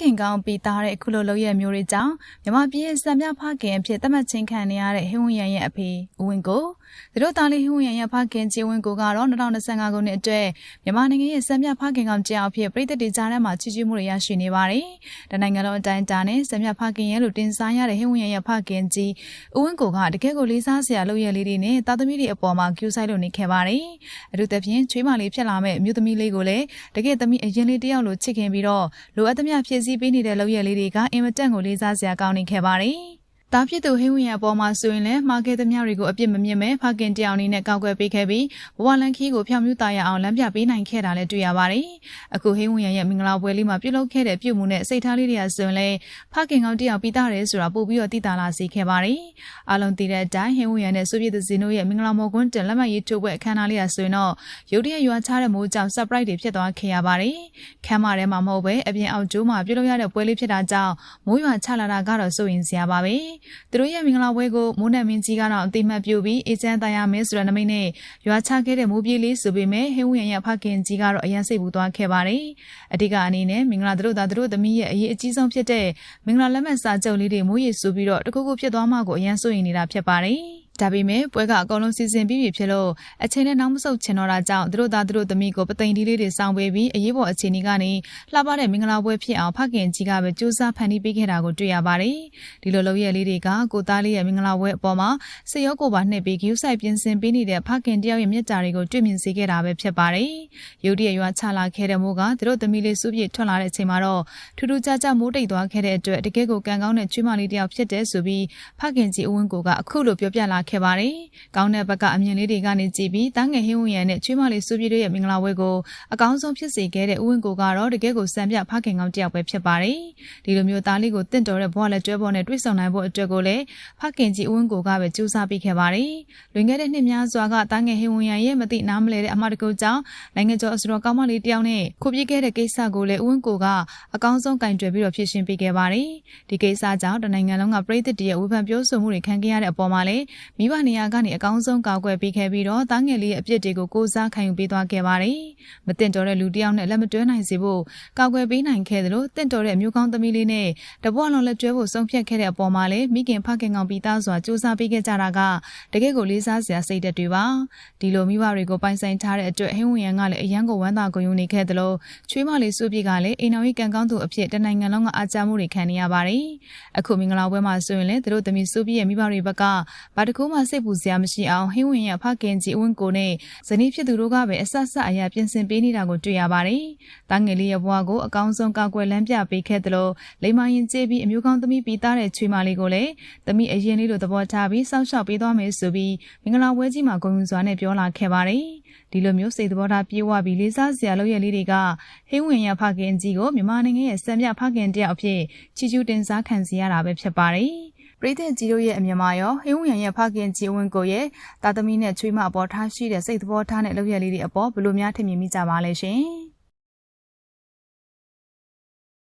ခင်ကောင်းပြီးသားတဲ့အခုလိုလုပ်ရမျိုးတွေကြောင့်မြမပြည်ရဲ့စံပြဖခင်အဖြစ်သတ်မှတ်ချင်းခံနေရတဲ့ဟင်းဝင်ရန်ရဲ့အဖေဦးဝင်းကိုသူတို့သားလေးဟင်းဝင်ရန်ရဲ့ဖခင်จีဝင်းကိုကတော့2025ခုနှစ်အတွက်မြမနိုင်ငံရဲ့စံပြဖခင်ကောင်းကြောင်အဖြစ်ပြည်သက်တွေကြားထဲမှာချီးကျူးမှုတွေရရှိနေပါတယ်။တနိုင်ငံလုံးအတိုင်းအတာနဲ့စံပြဖခင်ရဲ့လို့တင်စားရတဲ့ဟင်းဝင်ရန်ရဲ့ဖခင်ကြီးဦးဝင်းကိုကတကယ်ကိုလေးစားစရာလုပ်ရလေးတွေနဲ့သားသမီးတွေအပေါ်မှာကျူးဆိုင်လို့နေခဲ့ပါတယ်။အထူးသဖြင့်ချွေးမလေးဖြစ်လာမဲ့အမျိုးသမီးလေးကိုလည်းတကယ်သမီးအရင်လေးတယောက်လိုချစ်ခင်ပြီးတော့လိုအပ်သမျှဖြည့်ဆည်းပေးနေတဲ့လုပ်ရလေးတွေကအင်မတန်ကိုလေးစားစရာကောင်းနေခဲ့ပါတယ်။ တာဖြစ်သူဟင်းဝင်ရပေါ်မှာဆိုရင်လည်းမာကက်သမျှတွေကိုအပြစ်မမြင့်မဲ့ဖခင်တယောက်အနေနဲ့ကောက်ွယ်ပေးခဲ့ပြီးဘဝလန်ခီကိုဖြောင်မြူတာရအောင်လမ်းပြပေးနိုင်ခဲ့တာလည်းတွေ့ရပါတယ်။အခုဟင်းဝင်ရရဲ့မင်္ဂလာပွဲလေးမှာပြုလုပ်ခဲ့တဲ့ပြုမှုနဲ့စိတ်ထားလေးတွေကဆိုရင်လည်းဖခင်ကောင်းတယောက်ပြီးသားတယ်ဆိုတာပို့ပြီးတော့တည်တာလာစေခဲ့ပါတယ်။အားလုံးသိတဲ့အတိုင်းဟင်းဝင်ရနဲ့ဆိုဗီယက်သူဇင်တို့ရဲ့မင်္ဂလာမော်ကွန်းတင်လက်မှတ်ရေးထိုးပွဲအခမ်းအနားလေးကဆိုရင်တော့ရုတ်တရက်ရွာချတဲ့မိုးကြောင့် surprise တွေဖြစ်သွားခဲ့ရပါတယ်။ခမ်းမထဲမှာမဟုတ်ပဲအပြင်အောက်ကျိုးမှာပြုလုပ်ရတဲ့ပွဲလေးဖြစ်တာကြောင့်မိုးရွာချလာတာကတော့စိုးရင်စရာပါပဲ။သူတို့ရဲ့မင်္ဂလာပွဲကိုမိုးနက်မင်းကြီးကတော့အတိမတ်ပြုပြီးအေချမ်းတရားမင်းဆိုတဲ့နမိတ်နဲ့ရွာချခဲ့တဲ့မိုးပြေးလေးဆိုပေမဲ့ဟင်းဝင်ရဖခင်ကြီးကတော့အရန်စိတ်ပူသွားခဲ့ပါတယ်။အဓိကအနေနဲ့မင်္ဂလာတို့သားတို့သမီးရဲ့အရေးအကြီးဆုံးဖြစ်တဲ့မင်္ဂလာလက်မှတ်စာချုပ်လေးတွေမိုးရေဆူပြီးတော့တခုခုဖြစ်သွားမှကိုအရန်စိုးရင်နေတာဖြစ်ပါတယ်။ ဒါပေမဲ့ပွဲကအကုန်လုံးစီစဉ်ပြီးပြီဖြစ်လို့အချိန်နဲ့နောက်မဆုတ်ချင်တော့တာကြောင့်သူတို့သားသူတို့သမီးကိုပသိမ်ဒီလေးတွေစောင်းပေးပြီးအရေးပေါ်အခြေအနေကနေလှပတဲ့မင်္ဂလာပွဲဖြစ်အောင်ဖခင်ကြီးကပဲစူးစမ်းဖန်တီးပေးခဲ့တာကိုတွေ့ရပါတယ်။ဒီလိုလုပ်ရလေးတွေကကိုသားလေးရဲ့မင်္ဂလာပွဲအပေါ်မှာစရောကိုပါနှစ်ပြီးဂယူးဆိုင်ပြင်ဆင်ပေးနေတဲ့ဖခင်တယောက်ရဲ့မြတ်တာတွေကိုတွေ့မြင်စေခဲ့တာပဲဖြစ်ပါတယ်။ရုတ်တရက်ရွာချလာခဲ့တဲ့မိုးကသူတို့သမီးလေးစုပြည့်ထွက်လာတဲ့အချိန်မှာတော့ထူးထူးခြားခြားမိုးတိတ်သွားခဲ့တဲ့အတွက်တကယ်ကိုကံကောင်းတဲ့ချွေးမလေးတယောက်ဖြစ်တဲ့ဆိုပြီးဖခင်ကြီးအဝင်းကိုကအခုလိုပြောပြလာခဲ့ပါတယ်။ကောင်းတဲ့ဘက်ကအမြင်လေးတွေကနေကြည့်ပြီးတန်းငယ်ဟင်းဝင်ရနဲ့ချွေးမလေးစုပြည့်တို့ရဲ့မင်္ဂလာပွဲကိုအကောင်းဆုံးဖြစ်စေခဲ့တဲ့ဦးဝင်းကိုကတော့တကယ်ကိုစံပြဖခင်ကောင်းတယောက်ပဲဖြစ်ပါတယ်။ဒီလိုမျိုးသားလေးကိုတင့်တော်တဲ့ဘဝလက်တွဲပေါ်နဲ့တွေ့ဆုံနိုင်ဖို့အတွက်ကိုလည်းဖခင်ကြီးဦးဝင်းကိုကပဲကြိုးစားပေးခဲ့ပါတယ်။လွင်ခဲ့တဲ့နှစ်များစွာကတန်းငယ်ဟင်းဝင်ရရဲ့မသိနားမလဲတဲ့အမတကူကြောင့်နိုင်ငံကျော်အစတော်ကောင်းမလေးတယောက်နဲ့ခုပြစ်ခဲ့တဲ့ကိစ္စကိုလည်းဦးဝင်းကိုကအကောင်းဆုံးကင်တွယ်ပြီးတော့ဖြည့်ရှင်းပေးခဲ့ပါတယ်။ဒီကိစ္စကြောင့်တနိုင်ငံလုံးကပြည်သူတရဲ့ဝေဖန်ပြောဆိုမှုတွေခံခဲ့ရတဲ့အပေါ်မှာလည်းမိဘနေရာကနေအကောင်းဆုံးကာကွယ်ပေးခဲ့ပြီးတော့တားငယ်လေးရဲ့အပြစ်တွေကိုကိုစားခံယူပေးသွားခဲ့ပါတယ်။မတင်တော်တဲ့လူတစ်ယောက်နဲ့လက်မတွဲနိုင်စေဖို့ကာကွယ်ပေးနိုင်ခဲ့သလိုတင့်တော်တဲ့မျိုးကောင်းသမီးလေးနဲ့တပွားလုံးလက်တွဲဖို့ဆုံးဖြတ်ခဲ့တဲ့အပေါ်မှာလည်းမိခင်ဖခင်ကောင်ပြီးသားစွာစူးစမ်းပေးခဲ့ကြတာကတကယ့်ကိုလေးစားစရာစိတ်သက်တွေပါ။ဒီလိုမိဘတွေကိုပိုင်ဆိုင်ထားတဲ့အတွက်ဟင်းဝင်ရန်ကလည်းအရန်ကိုဝမ်းသာဂုဏ်ယူနေခဲ့သလိုချွေးမလေးစုပြည့်ကလည်းအိမ်တော်ကြီးကံကောင်းသူအဖြစ်တနိုင်ငံလုံးကအားကြမှုတွေခံနေရပါတယ်။အခုမင်္ဂလာပွဲမှာဆိုရင်လည်းသူတို့သမီးစုပြည့်ရဲ့မိဘတွေဘက်ကဘာတကူမှစိတ်ပူစရာမရှိအောင်ဟင်းဝင်ရဖခင်ကြီးအဝင်းကိုနဲ့ဇနီးဖြစ်သူတို့ကပဲအဆက်ဆက်အရာပြင်ဆင်ပေးနေတာကိုတွေ့ရပါတယ်။တာငယ်လေးရဲ့ဘဝကိုအကောင်းဆုံးကောက်ွယ်လမ်းပြပေးခဲ့သလိုလိမ္မာရင်ကျေးပြီးအမျိုးကောင်းသမီးပြီးသားတဲ့ချွေမလေးကိုလည်းသမီးအရင်လေးလိုသဘောထားပြီးစောင့်ရှောက်ပေးသွားမယ်ဆိုပြီးမင်္ဂလာပွဲကြီးမှာဂုဏ်ယူစွာနဲ့ပြောလာခဲ့ပါတယ်။ဒီလိုမျိုးစိတ်သဘောထားပြေဝပြီးလေးစားစရာလုပ်ရလေးတွေကဟင်းဝင်ရဖခင်ကြီးကိုမြန်မာနိုင်ငံရဲ့စံပြဖခင်တယောက်အဖြစ်ချီကျူးတင်စားခံစီရတာပဲဖြစ်ပါတယ်။ ပရိသတ်ကြီးတို့ရဲ့အမြင်မှာရောဟင်းဝင်ရဲ့ဖခင်ကြီးဝင်းကိုရဲ့တာသမီနဲ့ချွေးမအပေါ်ထားရှိတဲ့စိတ်သဘောထားနဲ့လုပ်ရလေးတွေအပေါ်ဘယ်လိုများထင်မြင်မိကြပါလဲရှင်။